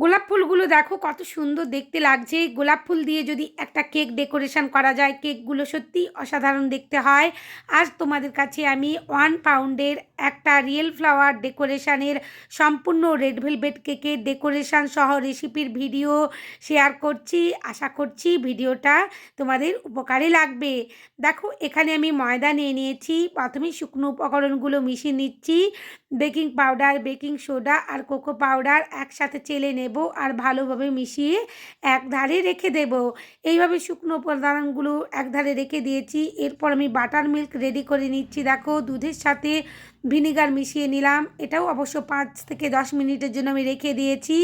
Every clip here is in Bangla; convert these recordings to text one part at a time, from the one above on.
গোলাপ ফুলগুলো দেখো কত সুন্দর দেখতে লাগছে। গোলাপ ফুল দিয়ে যদি একটা কেক ডেকোরেশন করা যায়, কেকগুলো সত্যি অসাধারণ দেখতে হয়। আজ তোমাদের কাছে আমি ওয়ান পাউন্ডের একটা রিয়েল ফ্লাওয়ার ডেকোরেশানের সম্পূর্ণ রেড ভেলভেট কেকের ডেকোরেশান সহ রেসিপির ভিডিও শেয়ার করছি। আশা করছি ভিডিওটা তোমাদের উপকারে লাগবে। দেখো, এখানে আমি ময়দা নিয়ে নিয়েছি। প্রথমে শুকনো উপকরণগুলো মিশিয়ে নিচ্ছি। বেকিং পাউডার, বেকিং সোডা আর কোকো পাউডার একসাথে চেলে নেব। আর ভালোভাবে মিশিয়ে এক ধারে রেখে দেব। এইভাবে শুকনো উপাদানগুলো এক ধারে রেখে দিয়েছি। এরপর আমি বাটার মিল্ক রেডি করে নিচ্ছি। দেখো, দুধের সাথে ভিনিগার মিশিয়ে নিলাম। এটাও অবশ্য পাঁচ থেকে দশ মিনিটের জন্য আমি রেখে দিয়েছি।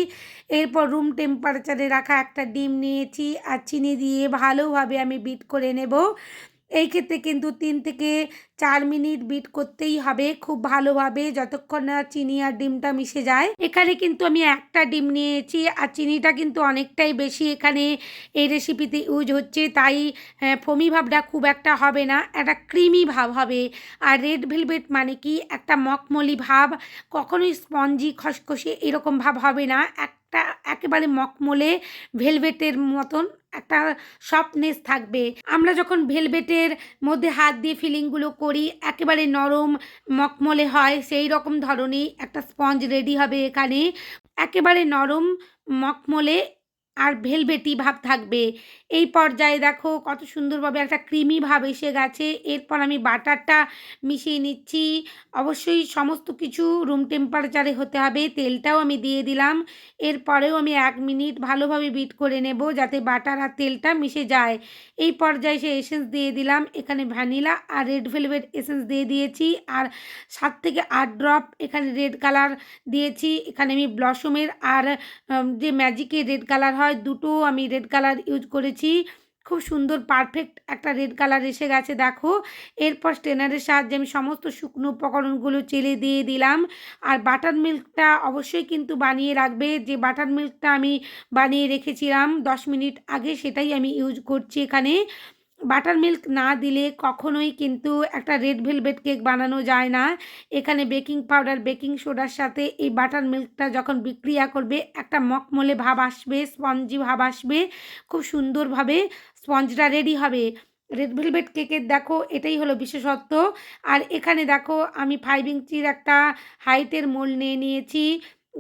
এরপর রুম টেম্পারেচারে রাখা একটা ডিম নিয়েছি আর চিনি দিয়ে ভালোভাবে আমি বিট করে নেব। এই ক্ষেত্রে কিন্তু তিন থেকে চার মিনিট বিট করতেই হবে খুব ভালোভাবে যতক্ষণ না চিনি আর ডিমটা মিশে যায়। এখানে কিন্তু আমি একটা ডিম নিয়েছি আর চিনিটা কিন্তু অনেকটাই বেশি এখানে এই রেসিপিতে ইউজ হচ্ছে। তাই ফমি ভাবটা খুব একটা হবে না, একটা ক্রিমি ভাব হবে। আর রেড ভেলভেট মানে কি? একটা মকমলি ভাব। কখনোই স্পঞ্জি খসখসে এরকম ভাব হবে না। একটা একেবারে মকমলে ভেলভেটের মতন একটা সফটনেস থাকবে। আমরা যখন ভেলভেটের মধ্যে হাত দিয়ে ফিলিংগুলো করি, একেবারে নরম মকমলে হয়, সেই রকম ধরনের একটা স্পঞ্জ রেডি হবে এখানে। একেবারে নরম মকমলে আর ভেলভেটি ভাব থাকবে। এই পর্যায়ে দেখো কত সুন্দরভাবে একটা ক্রিমি ভাব এসে গেছে। এরপর আমি বাটারটা মিশিয়ে নিচ্ছি। অবশ্যই সমস্ত কিছু রুম টেম্পারেচারে হতে হবে। তেলটাও আমি দিয়ে দিলাম। এরপরেও আমি এক মিনিট ভালোভাবে বিট করে নেব যাতে বাটার আর তেলটা মিশে যায়। এই পর্যায়ে সে এসেন্স দিয়ে দিলাম। এখানে ভ্যানিলা আর রেড ভেলভেট এসেন্স দিয়ে দিয়েছি। আর সাত থেকে আট ড্রপ এখানে রেড কালার দিয়েছি। এখানে আমি ব্লসমের আর যে ম্যাজিকের রেড কালার হয় দুটো আমি রেড কালার ইউজ করেছি। খুব সুন্দর পারফেক্ট একটা রেড কালার এসে গেছে, দেখো। এরপর স্টেনারের সাহায্যে আমি সমস্ত শুকনো উপকরণগুলো চেলে দিয়ে দিলাম। আর বাটার মিল্কটা অবশ্যই কিন্তু বানিয়ে রাখবে। যে বাটার মিল্কটা আমি বানিয়ে রেখেছিলাম দশ মিনিট আগে, সেটাই আমি ইউজ করছি এখানে। বাটার মিল্ক না দিলে কখনোই কিন্তু একটা রেড ভেলভেট কেক বানানো যায় না। এখানে বেকিং পাউডার, বেকিং সোডার সাথে এই বাটার মিল্কটা যখন বিক্রিয়া করবে, একটা মকমলে ভাব আসবে, স্পঞ্জি ভাব আসবে, খুব সুন্দরভাবে স্পঞ্জটা রেডি হবে। রেড ভেলভেট কেকের দেখো, এটাই হলো বিশেষত্ব। আর এখানে দেখো, আমি ফাইভ ইঞ্চির একটা হাইটের মোল নিয়ে নিয়েছি।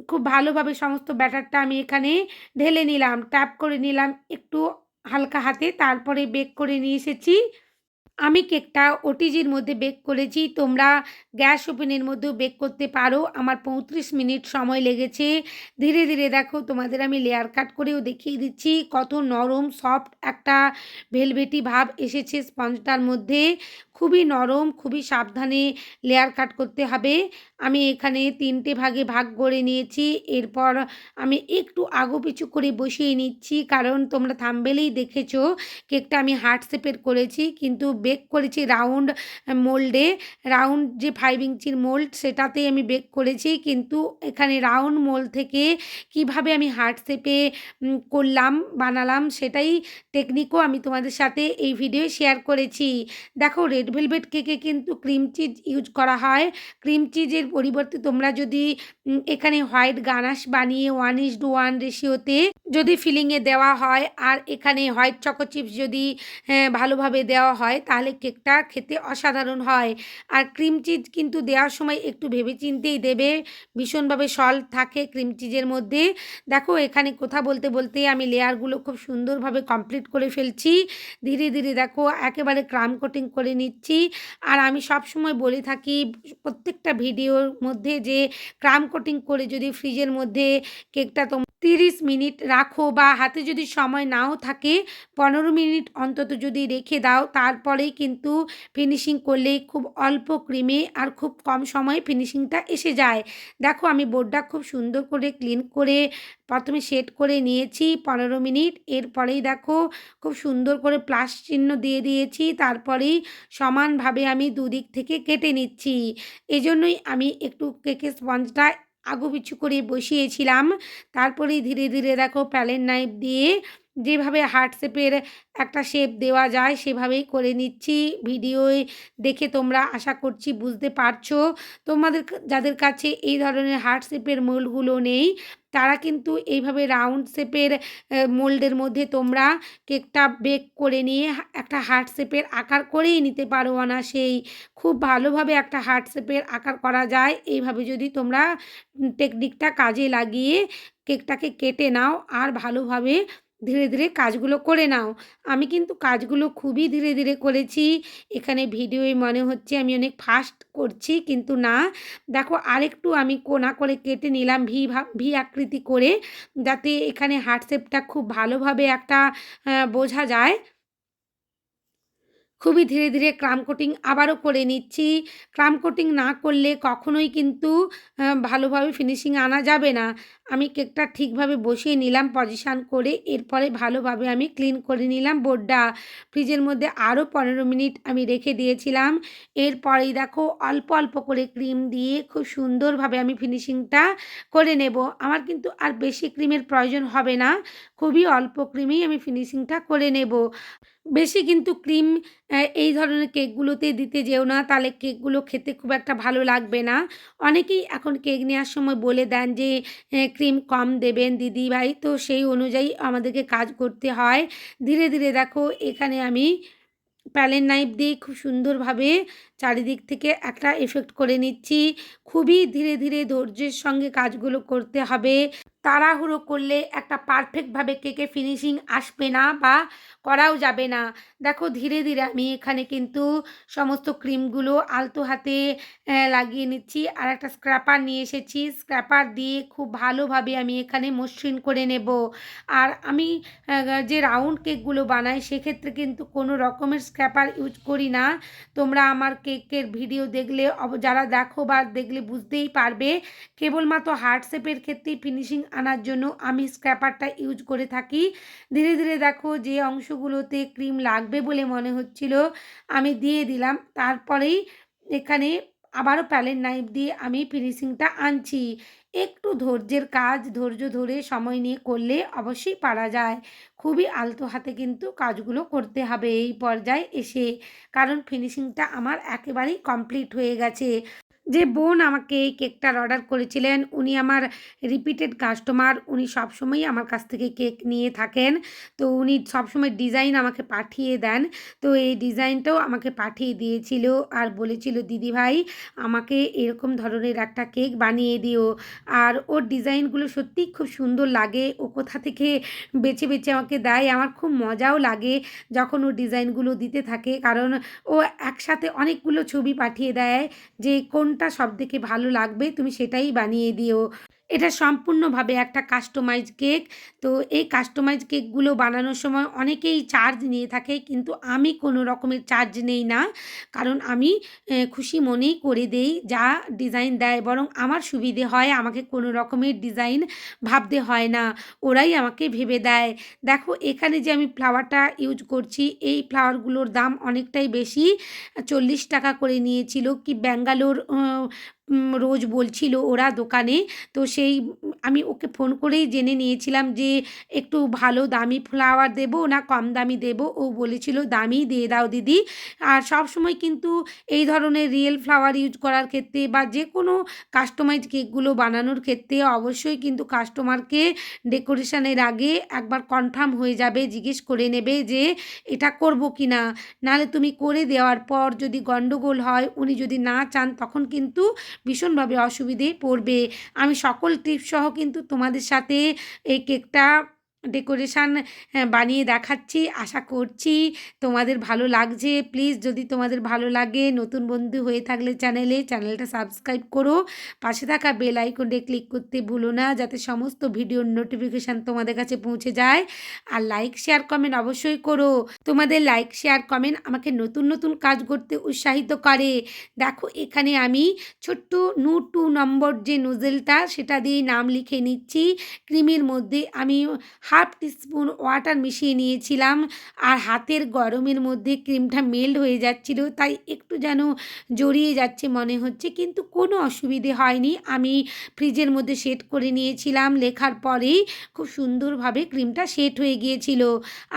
খুব ভালোভাবে সমস্ত ব্যাটারটা আমি এখানে ঢেলে নিলাম, ট্যাপ করে নিলাম, একটু হালকা হাতে তারপরে বেক করে নিয়ে এসেছি। আমি কেকটা ওটিজির মধ্যে বেক করেছি। তোমরা গ্যাস ওপেনের মধ্যেও বেক করতে পারো। আমার পঁয়ত্রিশ মিনিট সময় লেগেছে। ধীরে ধীরে দেখো, তোমাদের আমি লেয়ার কাট করেও দেখিয়ে দিচ্ছি। কত নরম সফট একটা ভেলভেটি ভাব এসেছে স্পঞ্জটার মধ্যে। খুবই নরম, খুবই সাবধানে লেয়ার কাট করতে হবে। আমি এখানে তিনটে ভাগে ভাগ করে নিয়েছি। এরপর আমি একটু আগো পিছু করে বসিয়ে নিচ্ছি, কারণ তোমরা থাম্বেলেই দেখেছ, কেকটা আমি হার্ট শেপের করেছি, কিন্তু বেক করেছি রাউন্ড মোল্ডে রাউন্ড যে ফাইভ ইঞ্চির মোল্ড সেটাতে আমি বেক করেছি, কিন্তু এখানে রাউন্ড মোল্ড থেকে কীভাবে আমি হার্ট শেপে করলাম, বানালাম, সেটাই টেকনিকও আমি তোমাদের সাথে এই ভিডিও শেয়ার করেছি। দেখো রেড ভেলভেট কেকে কিন্তু ক্রিম চিজ ইউজ করা হয়। ক্রিম চিজের পরিবর্তে তোমরা যদি এখানে হোয়াইট গানাশ বানিয়ে ওয়ান ইস টু ওয়ান রেশিওতে যদি ফিলিংয়ে দেওয়া হয়, আর এখানে হোয়াইট চকো চিপস যদি ভালোভাবে দেওয়া হয়, তাহলে কেকটা খেতে অসাধারণ হয়। আর ক্রিম চিজ কিন্তু দেওয়ার সময় একটু ভেবে চিনতেই দেবে, ভীষণভাবে সল্ট থাকে ক্রিম চিজের মধ্যে। দেখো, এখানে কথা বলতে বলতে আমি লেয়ারগুলো খুব সুন্দরভাবে কমপ্লিট করে ফেলছি। ধীরে ধীরে দেখো, একেবারে ক্রাম কোটিং করে নিচ্ছি। আর আমি সব সময় বলে থাকি, প্রত্যেকটা ভিডিওর মধ্যে যে ক্রাম কোটিং করে যদি ফ্রিজের মধ্যে কেকটা তোম তিরিশ মিনিট রাখো বা হাতে যদি সময় নাও থাকে, পনেরো মিনিট অন্তত যদি রেখে দাও, তারপরেই কিন্তু ফিনিশিং করলে খুব অল্প ক্রিমে আর খুব কম সময়ে ফিনিশিংটা এসে যায়। দেখো আমি বোর্ডটা খুব সুন্দর করে ক্লিন করে প্রথমে সেট করে নিয়েছি পনেরো মিনিট, এরপরেই দেখো খুব সুন্দর করে প্লাস চিহ্ন দিয়ে দিয়েছি, তারপরেই সমানভাবে আমি দুদিক থেকে কেটে নিচ্ছি। এজন্যই আমি একটু কেকের স্পঞ্জটা আগু পিছু করে বসিয়েছিলাম। তারপরেই ধীরে ধীরে দেখো প্যালেন নাইফ দিয়ে যেভাবে হার্ট শেপের একটা শেপ দেওয়া যায় সেভাবেই করে নিচ্ছি। ভিডিওয় দেখে তোমরা আশা করছি বুঝতে পারছ। তোমাদের যাদের কাছে এই ধরনের হার্ট শেপের মোলগুলো নেই, তারা কিন্তু এইভাবে রাউন্ড শেপের মোল্ডের মধ্যে তোমরা কেকটা বেক করে নিয়ে একটা হার্ট শেপের আকার করেই নিতে পারো না সেই খুব ভালোভাবে একটা হার্ট শেপের আকার করা যায়। এইভাবে যদি তোমরা টেকনিকটা কাজে লাগিয়ে কেকটাকে কেটে নাও আর ভালোভাবে ধীরে ধীরে কাজগুলো করে নাও। আমি কিন্তু কাজগুলো খুবই ধীরে ধীরে করেছি। এখানে ভিডিওয় মনে হচ্ছে আমি অনেক ফাস্ট করছি, কিন্তু না। দেখো, আরেকটু আমি কোনা করে কেটে নিলাম ভি ভি আকৃতি করে, যাতে এখানে হার্ট শেপটা খুব ভালোভাবে একটা বোঝা যায়। খুবই ধীরে ধীরে ক্রাম কোটিং আবারও করে নিচ্ছি। ক্রাম কোটিং না করলে কখনোই কিন্তু ভালোভাবে ফিনিশিং আনা যাবে না। আমি কেকটা ঠিকভাবে বসিয়ে নিলাম পজিশান করে, এরপরে ভালোভাবে আমি ক্লিন করে নিলাম। বোর্ডটা ফ্রিজের মধ্যে আরও পনেরো মিনিট আমি রেখে দিয়েছিলাম। এরপরেই দেখো অল্প অল্প করে ক্রিম দিয়ে খুব সুন্দরভাবে আমি ফিনিশিংটা করে নেব। আমার কিন্তু আর বেশি ক্রিমের প্রয়োজন হবে না। খুবই অল্প ক্রিমেই আমি ফিনিশিংটা করে নেব। বেশি কিন্তু ক্রিম এই ধরনের কেকগুলোতে দিতে যেও না, তাহলে কেকগুলো খেতে খুব একটা ভালো লাগবে না। অনেকেই এখন কেক নেওয়ার সময় বলে দেন যে ক্রিম কম দেবেন দিদিভাই। তো সেই অনুযায়ী আমাদেরকে কাজ করতে হয়। ধীরে ধীরে দেখো এখানে আমি প্যালেন নাইফ দিয়ে খুব সুন্দরভাবে চারিদিক থেকে একটা এফেক্ট করে নিচ্ছি। খুবই ধীরে ধীরে ধৈর্যের সঙ্গে কাজগুলো করতে হবে। তাড়াহুড়ো করলে একটা পারফেক্টভাবে কেকে ফিনিশিং আসবে না বা করাও যাবে না। দেখো, ধীরে ধীরে আমি এখানে কিন্তু সমস্ত ক্রিমগুলো আলতো হাতে লাগিয়ে নিচ্ছি। আর একটা স্ক্র্যাপার নিয়ে এসেছি। স্ক্র্যাপার দিয়ে খুব ভালোভাবে আমি এখানে মসৃণ করে নেব। আর আমি যে রাউন্ড কেকগুলো বানাই, সেক্ষেত্রে কিন্তু কোনো রকমের স্ক্র্যাপার ইউজ করি না। তোমরা আমার কেকের ভিডিও দেখলে যারা দেখো বা দেখলে বুঝতেই পারবে। কেবলমাত্র হার্ট শেপের ক্ষেত্রেই ফিনিশিং আনার জন্য আমি স্ক্র্যাপারটা ইউজ করে থাকি। ধীরে ধীরে দেখো যে অংশগুলোতে ক্রিম লাগবে বলে মনে হচ্ছিল, আমি দিয়ে দিলাম। তারপরেই এখানে আবারও প্যালেন নাইফ দিয়ে আমি ফিনিশিংটা আনছি। একটু ধৈর্যের কাজ, ধৈর্য ধরে সময় নিয়ে করলে অবশ্যই পারা যায়। খুবই আলতো হাতে কিন্তু কাজগুলো করতে হবে এই পর্যায়ে এসে, কারণ ফিনিশিংটা আমার একেবারেই কমপ্লিট হয়ে গেছে। যে বোন আমাকে এই কেকটার অর্ডার করেছিলেন, উনি আমার রিপিটেড কাস্টমার, উনি সবসময়ই আমার কাছ থেকে কেক নিয়ে থাকেন। তো উনি সবসময় ডিজাইন আমাকে পাঠিয়ে দেন। তো এই ডিজাইনটাও আমাকে পাঠিয়ে দিয়েছিল আর বলেছিল, দিদি ভাই, আমাকে এরকম ধরনের একটা কেক বানিয়ে দিও। আর ওর ডিজাইনগুলো সত্যিই খুব সুন্দর লাগে। ও কোথা থেকে বেছে বেছে আমাকে দেয়, আমার খুব মজাও লাগে যখন ও ডিজাইনগুলো দিতে থাকে। কারণ ও একসাথে অনেকগুলো ছবি পাঠিয়ে দেয় যে কোন কোনটা সব থেকে ভালো লাগবে তুমি সেটাই বানিয়ে দিও। এটা সম্পূর্ণভাবে একটা কাস্টমাইজ কেক তো এই কাস্টমাইজ কেকগুলো বানানোর সময় অনেকেই চার্জ নিয়ে থাকে, কিন্তু আমি কোনো রকমের চার্জ নেই না। কারণ আমি খুশি মনেই করে দেই, যা ডিজাইন দেয়, বরং আমার সুবিধে হয়, আমাকে কোনো রকমের ডিজাইন ভাবতে হয় না। ওরাই আমাকে ভেবে দেয়। দেখো, এখানে যে আমি ফ্লাওয়ারটা ইউজ করছি, এই ফ্লাওয়ারগুলোর দাম অনেকটাই বেশি। চল্লিশ টাকা করে নিয়েছিল, কি ব্যাঙ্গালোর রোজ বলছিল ওরা দোকানে। তো সেই আমি ওকে ফোন করেই জেনে নিয়েছিলাম যে, একটু ভালো দামি ফ্লাওয়ার দেব না কম দামি দেব? ও বলেছিল দামি দিয়ে দাও দিদি। আর সব সময় কিন্তু এই ধরনের রিয়েল ফ্লাওয়ার ইউজ করার ক্ষেত্রে বা যে কোনো কাস্টমাইজ কেকগুলো বানানোর ক্ষেত্রে অবশ্যই কিন্তু কাস্টমারকে ডেকোরেশনের আগে একবার কনফার্ম হয়ে যাবে, জিজ্ঞেস করে নেবে যে, এটা করব কি না নাহলে তুমি করে দেওয়ার পর যদি গণ্ডগোল হয়, উনি যদি না চান, তখন কিন্তু ভীষণভাবে অসুবিধেয় পড়বে। আমি সকল টিপসহ কিন্তু তোমাদের সাথে এই কেকটা ডেকোরেশান বানিয়ে দেখাচ্ছি। আশা করছি তোমাদের ভালো লাগছে। প্লিজ যদি তোমাদের ভালো লাগে, নতুন বন্ধু হয়ে থাকলে চ্যানেলে চ্যানেলটা সাবস্ক্রাইব করো। পাশে থাকা বেল আইকনটা ক্লিক করতে ভুলো না, যাতে সমস্ত ভিডিওর নোটিফিকেশান তোমাদের কাছে পৌঁছে যায়। আর লাইক শেয়ার কমেন্ট অবশ্যই করো। তোমাদের লাইক শেয়ার কমেন্ট আমাকে নতুন নতুন কাজ করতে উৎসাহিত করে। দেখো, এখানে আমি ছোট্ট নু টু নম্বর যে নোজেলটা সেটা দিয়ে নাম লিখে নিচ্ছি। ক্রিমের মধ্যে আমি হাফ টিস্পুন ওয়াটার মিশিয়ে নিয়েছিলাম আর হাতের গরমের মধ্যে ক্রিমটা মেল্ট হয়ে যাচ্ছিল, তাই একটু যেন জড়িয়ে যাচ্ছে মনে হচ্ছে, কিন্তু কোনো অসুবিধে হয়নি। আমি ফ্রিজের মধ্যে সেট করে নিয়েছিলাম, লেখার পরেই খুব সুন্দরভাবে ক্রিমটা সেট হয়ে গিয়েছিল।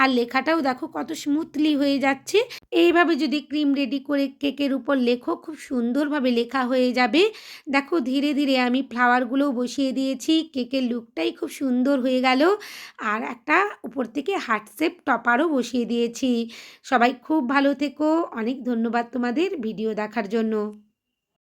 আর লেখাটাও দেখো কত স্মুথলি হয়ে যাচ্ছে। এইভাবে যদি ক্রিম রেডি করে কেকের উপর লেখো, খুব সুন্দরভাবে লেখা হয়ে যাবে। দেখো ধীরে ধীরে আমি ফ্লাওয়ারগুলোও বসিয়ে দিয়েছি, কেকের লুকটাই খুব সুন্দর হয়ে গেল। আর একটা উপর থেকে হার্ট শেপ টপারও বসিয়ে দিয়েছি। সবাই খুব ভালো থেকো। অনেক ধন্যবাদ তোমাদের ভিডিও দেখার জন্য।